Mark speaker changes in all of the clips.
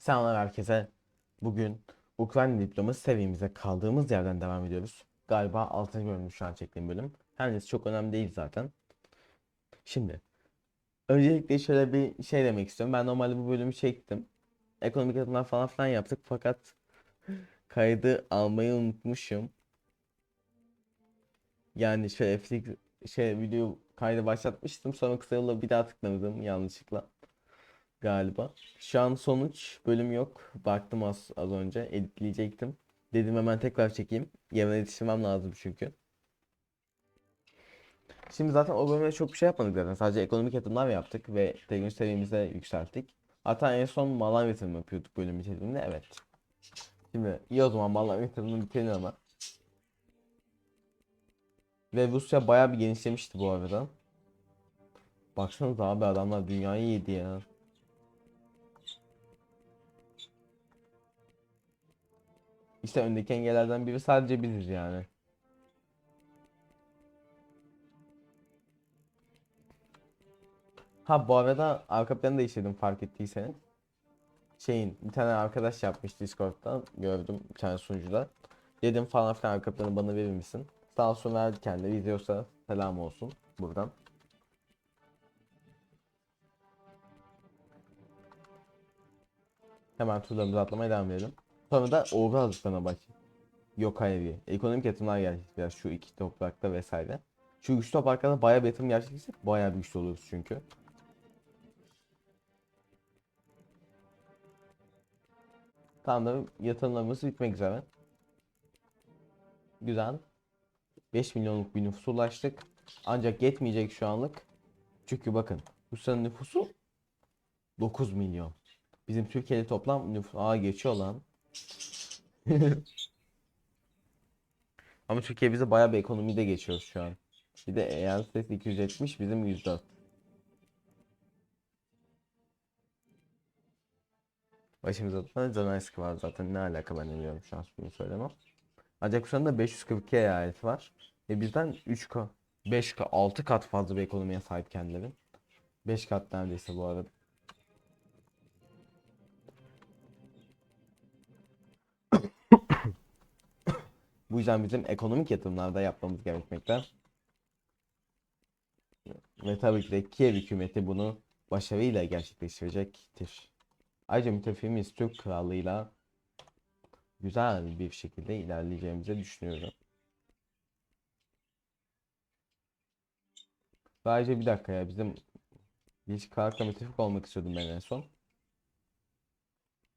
Speaker 1: Selamlar herkese. Bugün Ukrayna diploması seviyemize kaldığımız yerden devam ediyoruz. Galiba 6. bölüm şu an çektiğim bölüm. Her neyse çok önemli değil zaten. Şimdi öncelikle şöyle bir şey demek istiyorum. Ben normalde bu bölümü çektim. Ekonomik adımlar falan filan yaptık fakat kaydı almayı unutmuşum. Yani şöyle şey video kaydı başlatmıştım sonra kısa yolla bir daha tıklamadım yanlışlıkla galiba. Şu an sonuç bölüm yok. Baktım az, az önce editleyecektim. Dedim hemen tekrar çekeyim. Yemen yetiştirmem lazım çünkü. Şimdi zaten o bölümde çok bir şey yapmadık zaten. Sadece ekonomik yatırımlar yaptık ve teknoloji seviyemizi yükselttik. Hatta en son Malawi yatırımı yapıyorduk bölüm içerisinde. Evet. Şimdi iyi o zaman Malawi yatırımını bitirelim ama. Ve Rusya bayağı bir genişlemişti bu arada. Baksanıza abi adamlar dünyayı yedi ya. İşte öndeki engellerden biri sadece biziz yani. Ha bu arada arka planı değiştirdim fark ettiyseniz. Şeyin bir tane arkadaş yapmış Discord'dan gördüm bir tane sunucuda. Dedim falan filan arka planı bana verir misin? Sağ olsun verdi kendileri izliyorsa selam olsun buradan. Hemen turlarımızı atlamaya devam edelim. Sonra da orga hazırlığına bak. Yok hayır. Ekonomik yatırımlar gerçekleştireceğiz şu iki toprakta vesaire. Şu üç topraklarda bayağı bir yatırım gerçekleştirsek bayağı bir güçlü oluruz çünkü. Tamam da yatırımlarımız bitmek üzere. Güzel. 5 milyonluk bir nüfusa ulaştık. Ancak yetmeyecek şu anlık. Çünkü bakın Rusya'nın nüfusu 9 milyon. Bizim Türkiye'de toplam nüfus Aa geçiyor lan. Ama Türkiye bize bayağı bir ekonomide geçiyoruz şu an. Bir de eyalet sayısı 270 bizim 104. Başımızda da Zelenski var zaten ne alaka ben biliyorum şu an bunu söylemem. Ancak şu anda 542 eyalet var. Ve bizden 3 kat, 5 kat, 6 kat fazla bir ekonomiye sahip kendileri. 5 kat neredeyse bu arada. Bu yüzden bizim ekonomik yatırımlarda yapmamız gerekmekte. Ve tabii ki de Kiev hükümeti bunu başarıyla gerçekleştirecektir. Ayrıca müttefiğimiz Türk Krallığı'yla güzel bir şekilde ilerleyeceğimizi düşünüyorum. Ve ayrıca bir dakika ya bizim hiç Krallık'la müttefik olmak istiyordum ben en son.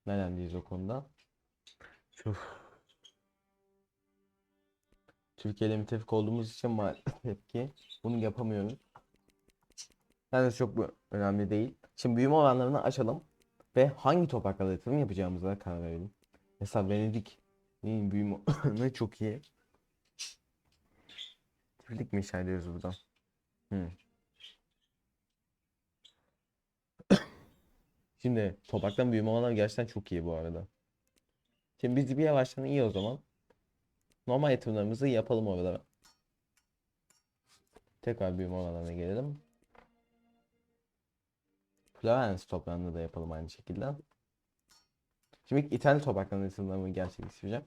Speaker 1: Neredeyiz o konuda? Uf. Türkiye ile müttefik olduğumuz için maalesef ki bunu yapamıyoruz. Yani çok önemli değil. Şimdi büyüme oranlarını açalım ve hangi topraklarda yatırım yapacağımıza karar verelim. Mesela Venedik neyin büyüme oranı çok iyi. Çiftlik mi inşa ediyoruz burada? Hmm. Şimdi topraktan büyüme oranları gerçekten çok iyi bu arada. Şimdi biz bir yavaştan iyi o zaman. Normal yatırımlarımızı yapalım orada. Tekrar büyüme oranlarına gelelim. Florence toprağında da yapalım aynı şekilde. Şimdi İtalya topraklarında yatırımlarımı gerçekleştireceğim.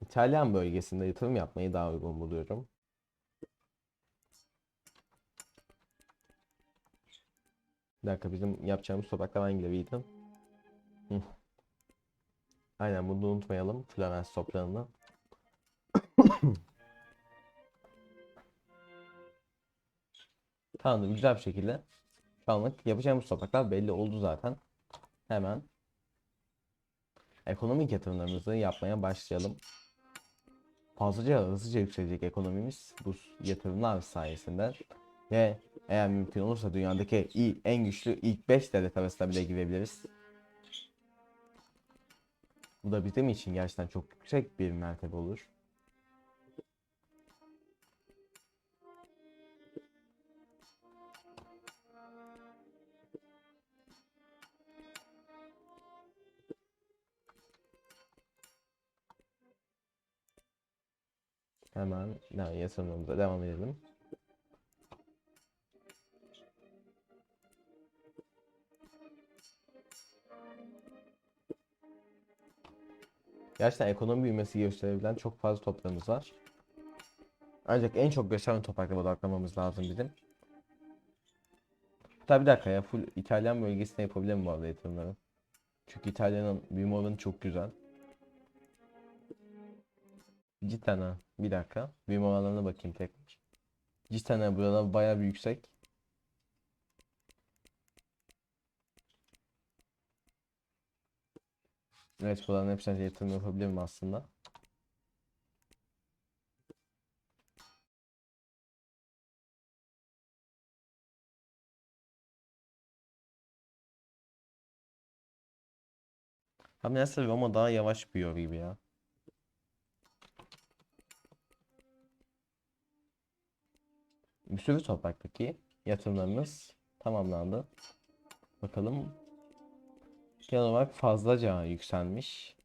Speaker 1: İtalyan bölgesinde yatırım yapmayı daha uygun buluyorum. Bir dakika bizim yapacağımız topraklar hangileriydi? Hı. Aynen bunu unutmayalım. Florence toprağını. Tamamdır güzel bir şekilde. Şu anlık yapacağımız topraklar belli oldu zaten. Hemen ekonomik yatırımlarımızı yapmaya başlayalım. Fazlaca hızlıca yükselecek ekonomimiz bu yatırımlar sayesinde. Ve eğer mümkün olursa dünyadaki iyi, en güçlü ilk 5 devlet arasında bile girebiliriz. Bu da bizim için gerçekten çok yüksek bir mertebe olur. Hemen yatırımımıza devam edelim. Gerçekten ekonomi büyümesi gösterebilen çok fazla toplarımız var. Ancak en çok gösteren topraklara odaklamamız lazım bizim. Hatta bir dakika ya full İtalyan bölgesine yapabilirim bu arada yatırımları. Çünkü İtalya'nın büyüme oranı çok güzel. Cidden ha. Bir dakika. Büyüme oranlarına bakayım tekrar. Cidden ha buralar bayağı bir yüksek. Evet buraların hepsine yatırım yapabilirim aslında. Ama neyse Roma daha yavaş büyüyor gibi ya. Bir sürü topraktaki yatırımlarımız tamamlandı. Bakalım. Genel olarak fazlaca yükselmiş.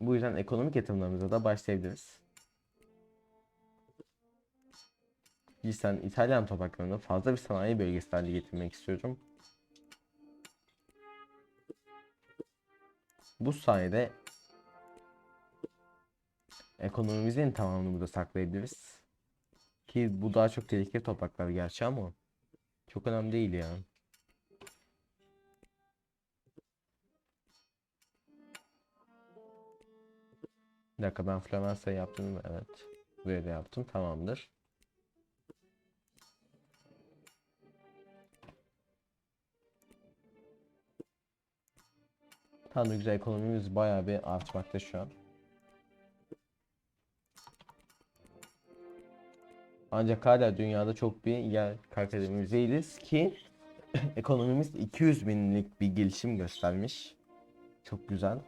Speaker 1: Bu yüzden ekonomik yatırımlarımıza da başlayabiliriz. Cidden İtalyan topraklarını fazla bir sanayi bölgesi haline getirmek istiyorum. Bu sayede ekonomimizin tamamını burada saklayabiliriz. Ki bu daha çok tehlikeli topraklar gerçi ama çok önemli değil ya. Bir dakika ben Floransa yaptım mı? Evet. Buraya da yaptım. Tamamdır. Tam güzel ekonomimiz bayağı bir artmakta şu an. Ancak hala dünyada çok bir yer kaybettiğimiz değiliz ki ekonomimiz 200 binlik bir gelişim göstermiş. Çok güzel.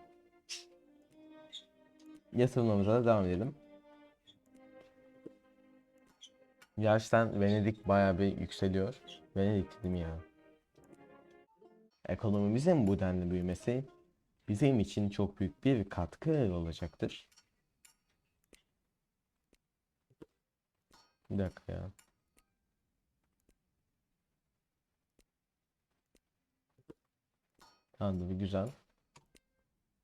Speaker 1: Yatırımlarımıza da devam edelim. Gerçekten Venedik bayağı bir yükseliyor. Venedik dedim ya. Ekonomimizin bu denli büyümesi bizim için çok büyük bir katkı olacaktır. Bir dakika ya. Tamamdır güzel.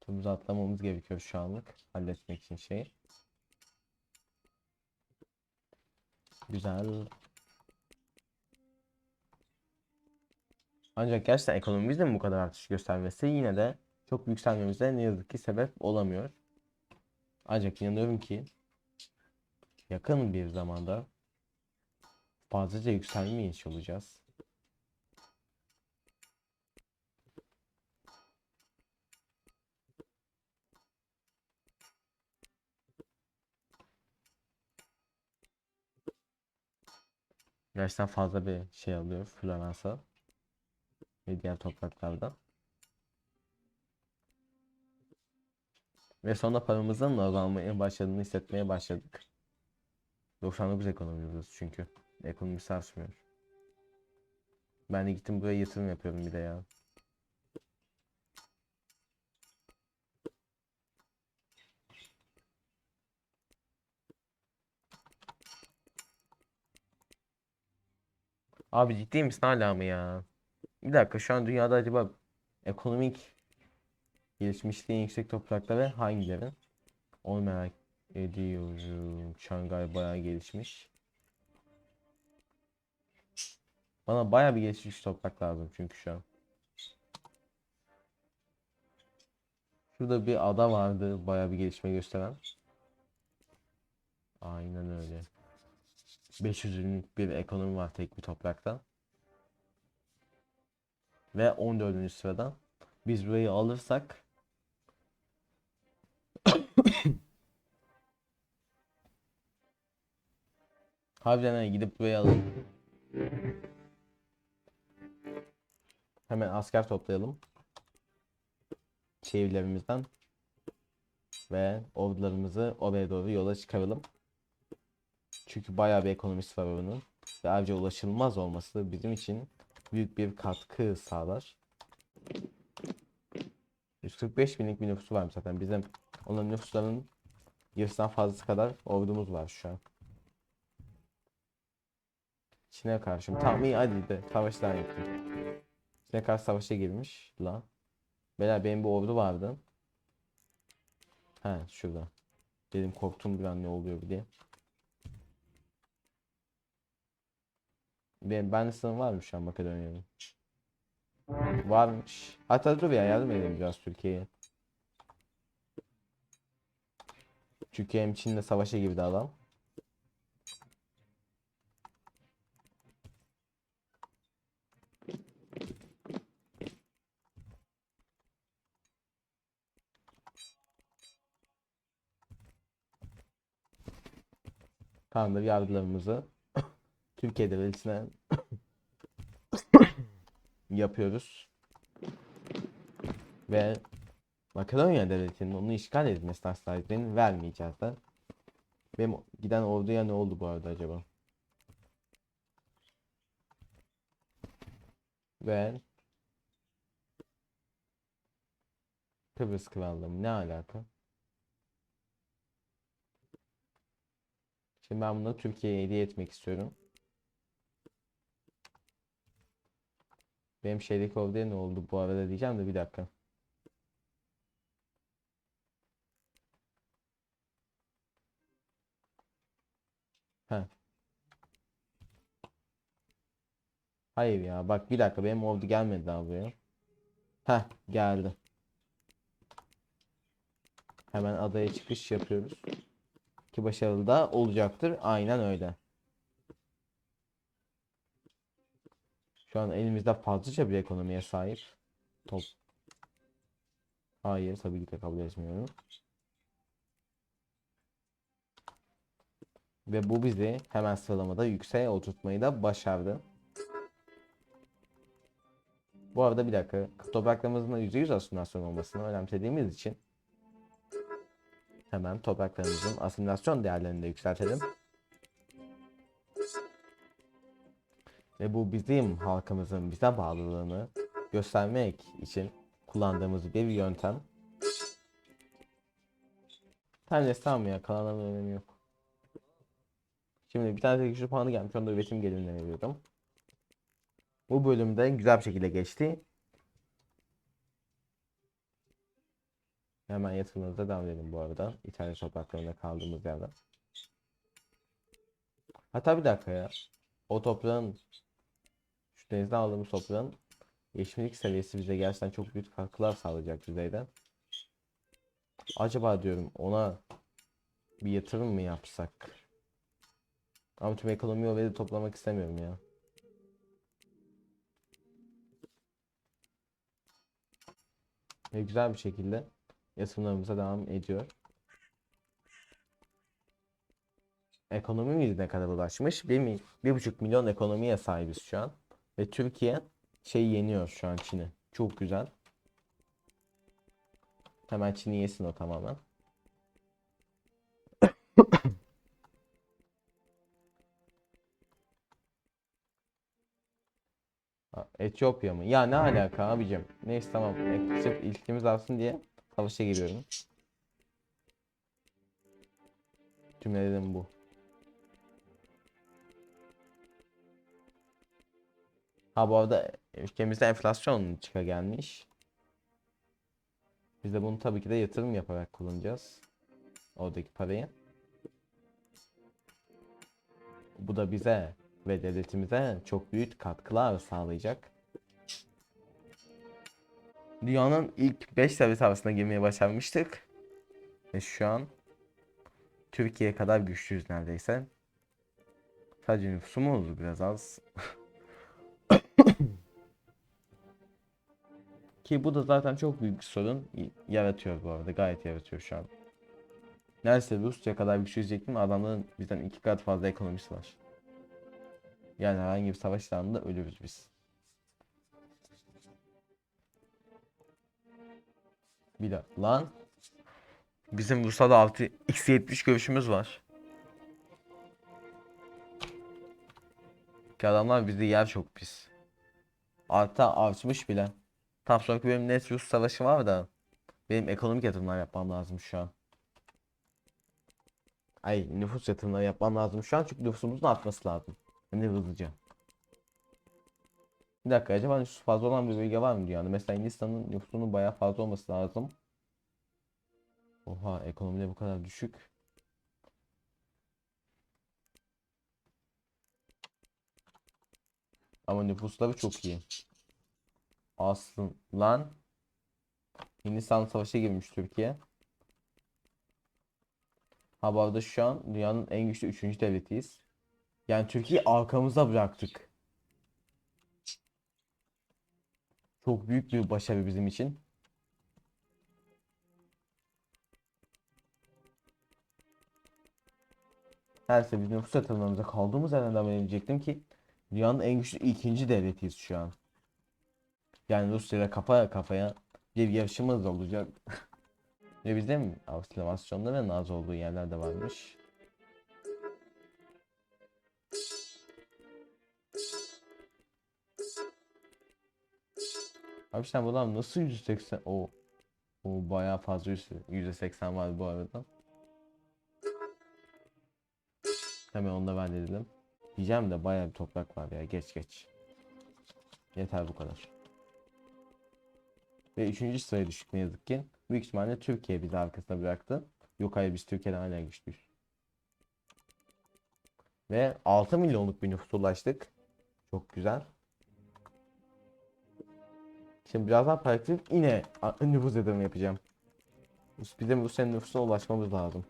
Speaker 1: Turumuzu atlamamız gerekiyor şu anlık. Halletmek için şey. Güzel. Ancak gerçekten ekonomimizin bu kadar artış göstermesi yine de çok yükselmemize ne yazık ki sebep olamıyor. Ancak inanıyorum ki yakın bir zamanda fazlaca yükselme yaşıyor Gerçekten fazla bir şey alıyor Floransa ve diğer topraklardan. Ve sonra paramızın da azalmaya başladığını hissetmeye başladık. 99 ekonomi yapıyoruz çünkü. Ekonomi sarsmıyor. Ben de gittim buraya yatırım yapıyorum bir de ya. Abi ciddi misin hala mı ya? Bir dakika şu an dünyada acaba ekonomik gelişmişliği yüksek toprakları hangileri? Onu merak ediyorum. Şangay bayağı gelişmiş. Bana bayağı bir gelişmiş toprak lazım çünkü şu an. Şurada bir ada vardı bayağı bir gelişme gösteren. Aynen öyle. 500 günlük bir ekonomi var tek bir toprakta. Ve 14. sırada. Biz burayı alırsak Harbiden ha, gidip burayı alalım. Hemen asker toplayalım. Şehirlerimizden. Ve ordularımızı oraya doğru yola çıkaralım. Çünkü bayağı bir ekonomisi var onun. Ve ayrıca ulaşılmaz olması bizim için büyük bir katkı sağlar. 145 binlik bir nüfusu varmış zaten. Bizim Onların nüfuslarının yarısından fazlası kadar ordumuz var şu an. Çin'e karşı? Tamam iyi hadi de savaş daha yapayım. Çin'e karşı savaşa girmiş la. Beyler benim bir ordu vardı. He şurada. Dedim korktum bir an ne oluyor diye. Benim ben sınır varmış şu an Makedonya'nın. Varmış. Hatta dur ya yardım edelim biraz Türkiye'ye. Çünkü hem Çin'le savaşa girdi adam. Tamamdır yargılarımızı Türkiye devletine yapıyoruz. Ve Makedonya devletinin onu işgal asla izin vermeyeceğiz de. Benim giden orduya ne oldu bu arada acaba? Ve Kıbrıs Krallığı ne alaka? Şimdi ben bunu Türkiye'ye hediye etmek istiyorum. Benim şeydeki orduya ne oldu bu arada diyeceğim de bir dakika. Heh. Hayır ya bak bir dakika benim ordu gelmedi daha buraya. Heh geldi. Hemen adaya çıkış yapıyoruz. Ki başarılı da olacaktır. Aynen öyle. Şu an elimizde fazlaca bir ekonomiye sahip. Top. Hayır tabii ki de kabul etmiyorum. Ve bu bizi hemen sıralamada yükseğe oturtmayı da başardı. Bu arada bir dakika. Topraklarımızın da %100 asimilasyon olmasını önemsediğimiz için hemen topraklarımızın asimilasyon değerlerini de yükseltelim. Ve bu bizim halkımızın bize bağlılığını göstermek için kullandığımız bir yöntem. Tanesi tamam ya kalanların önemi yok. Şimdi bir tane güçlü puanı gelmiş. Onu da üretim gelirine veriyorum. Bu bölümde güzel bir şekilde geçti. Hemen yatırımımıza devam edelim bu arada. İtalya topraklarında kaldığımız yerden. Hatta bir dakika ya. O toprağın denizden aldığımız toprağın yeşillik seviyesi bize gerçekten çok büyük katkılar sağlayacak düzeyde. Acaba diyorum ona bir yatırım mı yapsak? Ama tüm ekonomiyi o veri toplamak istemiyorum ya. Ve güzel bir şekilde yatırımlarımıza devam ediyor. Ekonomimiz ne kadar ulaşmış? 1, mi- 1,5 milyon ekonomiye sahibiz şu an. Ve Türkiye şey yeniyor şu an Çin'i. Çok güzel. Hemen Çin'i yesin o tamamen. Etiyopya mı? Ya ne alaka abicim? Neyse tamam. E, Sırf ilişkimiz alsın diye savaşa giriyorum. Cümlelerim bu. Ha bu arada ülkemizde enflasyon çıka gelmiş. Biz de bunu tabii ki de yatırım yaparak kullanacağız. Oradaki parayı. Bu da bize ve devletimize çok büyük katkılar sağlayacak. Dünyanın ilk 5 devlet arasına girmeye başarmıştık. Ve şu an Türkiye kadar güçlüyüz neredeyse. Sadece nüfusumuz biraz az. Ki bu da zaten çok büyük bir sorun yaratıyor bu arada. Gayet yaratıyor şu an. Neredeyse Rusya kadar güçlüyüz diyecektim. Adamların bizden iki kat fazla ekonomisi var. Yani herhangi bir savaş anında ölürüz biz. Bir de lan bizim Rusya'da 6 x70 görüşümüz var. Ki adamlar bizi yer çok pis. Hatta artmış bile. Tam sonraki bölüm net Rus savaşı var da Benim ekonomik yatırımlar yapmam lazım şu an. Ay nüfus yatırımları yapmam lazım şu an çünkü nüfusumuzun artması lazım. Hem de hızlıca. Bir dakika acaba nüfusu fazla olan bir bölge var mı dünyada? Mesela Hindistan'ın nüfusunun bayağı fazla olması lazım. Oha ekonomide bu kadar düşük. Ama nüfusları çok iyi. Aslında Hindistan savaşa girmiş Türkiye. Ha bu arada şu an dünyanın en güçlü 3. devletiyiz. Yani Türkiye'yi arkamıza bıraktık. Çok büyük bir başarı bizim için. Neyse biz nüfus yatırımlarımıza kaldığımız yerden devam edecektim ki dünyanın en güçlü ikinci devletiyiz şu an. Yani Rusya ile kafa kafaya bir yarışımız olacak. Ve bizim Avstralyasyonda ve Naz olduğu yerler de varmış. Abi sen buradan nasıl 180 o o bayağı fazla yüzde 80 var bu arada. Hemen onu da ben dedim. Diyeceğim de bayağı bir toprak var ya geç geç. Yeter bu kadar. Ve üçüncü sıraya düştük ne yazık ki. Büyük ihtimalle Türkiye bizi arkasına bıraktı. Yok hayır biz Türkiye'den hala güçlüyüz. Ve 6 milyonluk bir nüfusa ulaştık. Çok güzel. Şimdi birazdan pratik yine nüfus yatırımı yapacağım. Bizim Rusya'nın nüfusuna ulaşmamız lazım.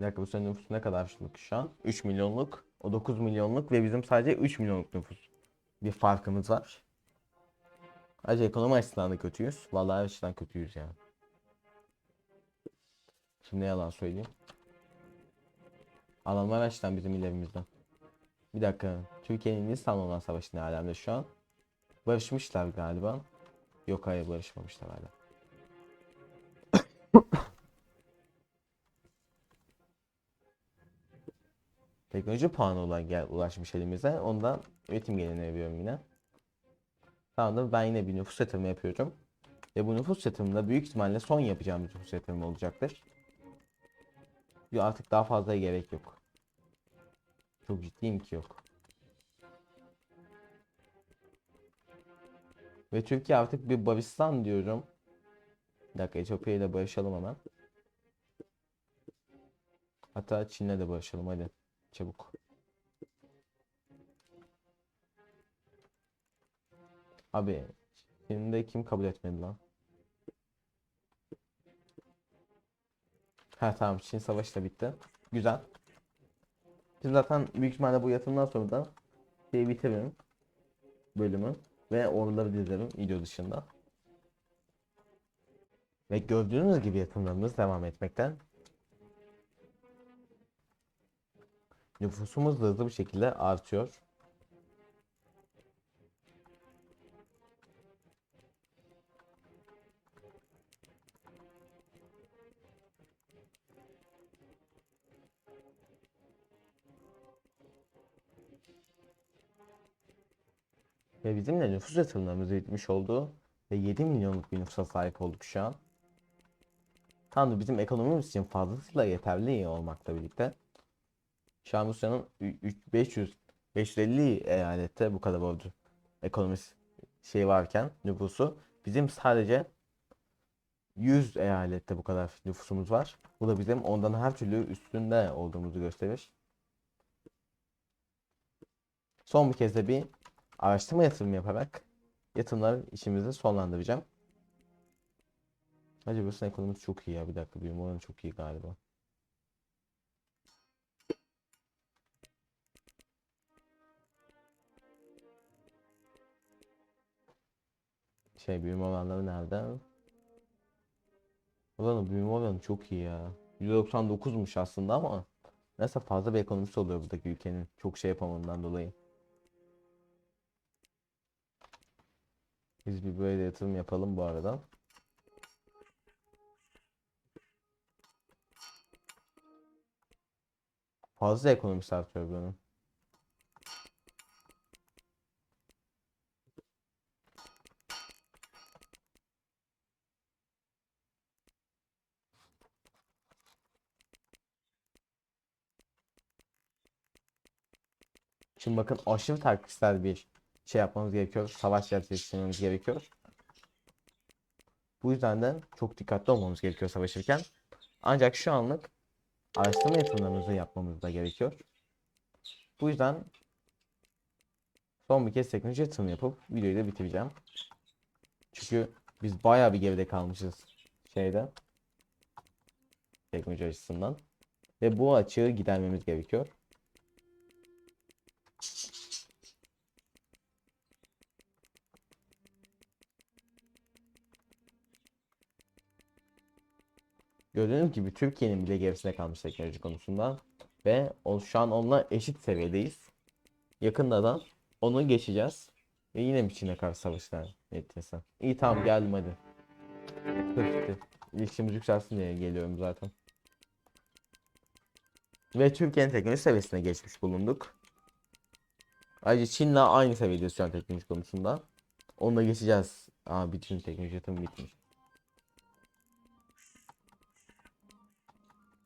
Speaker 1: Bir dakika Rusya'nın nüfusu ne kadar şu an? 3 milyonluk. O 9 milyonluk ve bizim sadece 3 milyonluk nüfus. Bir farkımız var. Ayrıca ekonomi açısından da kötüyüz. Vallahi her açıdan kötüyüz yani. Şimdi yalan söyleyeyim. Almanlar açıdan bizim ilerimizden. Bir dakika. Türkiye'nin olan savaşı ne alemde şu an? Barışmışlar galiba. Yok hayır barışmamışlar hala. Teknoloji puanı olan gel ulaşmış elimize. Ondan üretim geleneği yapıyorum yine. Tamamdır ben yine bir nüfus yatırımı yapıyorum. Ve bu nüfus yatırımında büyük ihtimalle son yapacağım nüfus yatırımı olacaktır. Çünkü artık daha fazla gerek yok. Çok ciddiyim ki yok. Ve Türkiye artık bir barışsan diyorum. Bir dakika Etiyopya ile barışalım hemen. Hatta Çin'le de barışalım hadi. Çabuk. Abi şimdi kim kabul etmedi lan? Ha tamam Çin savaşı da bitti. Güzel. Şimdi zaten büyük ihtimalle bu yatırımdan sonra da şey bitiririm. Bölümü. Ve oraları dizerim video dışında. Ve gördüğünüz gibi yatırımlarımız devam etmekten. Nüfusumuz da hızlı bir şekilde artıyor. Ve bizim de nüfus yatırımlarımız bitmiş oldu. Ve 7 milyonluk bir nüfusa sahip olduk şu an. Tam da bizim ekonomimiz için fazlasıyla yeterli olmakla birlikte. Ü- 500 550 eyalette bu kadar oldu. Ekonomisi şey varken nüfusu bizim sadece 100 eyalette bu kadar nüfusumuz var. Bu da bizim ondan her türlü üstünde olduğumuzu gösterir. Son bir kez de bir araştırma yatırım yaparak yatırımlar işimizi sonlandıracağım. Hacı Rusya ekonomisi çok iyi ya. Bir dakika büyüme oranı çok iyi galiba. Şey büyüme oranları nerede? Ulan büyüme oranı çok iyi ya. %99'muş aslında ama neyse fazla bir ekonomisi oluyor buradaki ülkenin. Çok şey yapamadığından dolayı. Biz bir böyle yatırım yapalım bu arada. Fazla ekonomisi artıyor bunun. Şimdi bakın aşırı taktiksel bir şey yapmamız gerekiyor. Savaş gerçekleştirmemiz gerekiyor. Bu yüzden de çok dikkatli olmamız gerekiyor savaşırken. Ancak şu anlık araştırma yatırımlarımızı yapmamız da gerekiyor. Bu yüzden son bir kez teknoloji yatırımı yapıp videoyu da bitireceğim. Çünkü biz bayağı bir geride kalmışız şeyde. Teknoloji açısından. Ve bu açığı gidermemiz gerekiyor. Gördüğünüz gibi Türkiye'nin bile gerisinde kalmış teknoloji konusunda. Ve o, şu an onunla eşit seviyedeyiz. Yakında da onu geçeceğiz. Ve yine mi Çin'e karşı savaşlar neticesi? İyi tamam geldim hadi. İşte. İlişkimiz yükselsin diye geliyorum zaten. Ve Türkiye'nin teknoloji seviyesine geçmiş bulunduk. Ayrıca Çin'le aynı seviyedeyiz şu an teknoloji konusunda. Onunla geçeceğiz. Aa bütün teknoloji yatırımı bitmiş.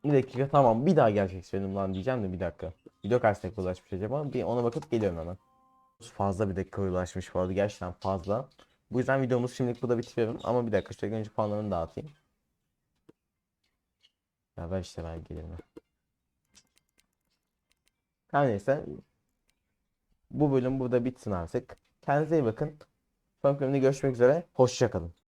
Speaker 1: Bir dakika tamam bir daha gerçekleştirelim lan diyeceğim de bir dakika. Video kaç dakika ulaşmış acaba? Bir ona bakıp geliyorum hemen. Fazla bir dakika ulaşmış bu arada gerçekten fazla. Bu yüzden videomuzu şimdilik burada bitiriyorum ama bir dakika şöyle önce puanlarını dağıtayım. Ya ver işte belgelerimi. Her neyse. Bu bölüm burada bitsin artık. Kendinize iyi bakın. Sonraki bölümde görüşmek üzere. Hoşçakalın.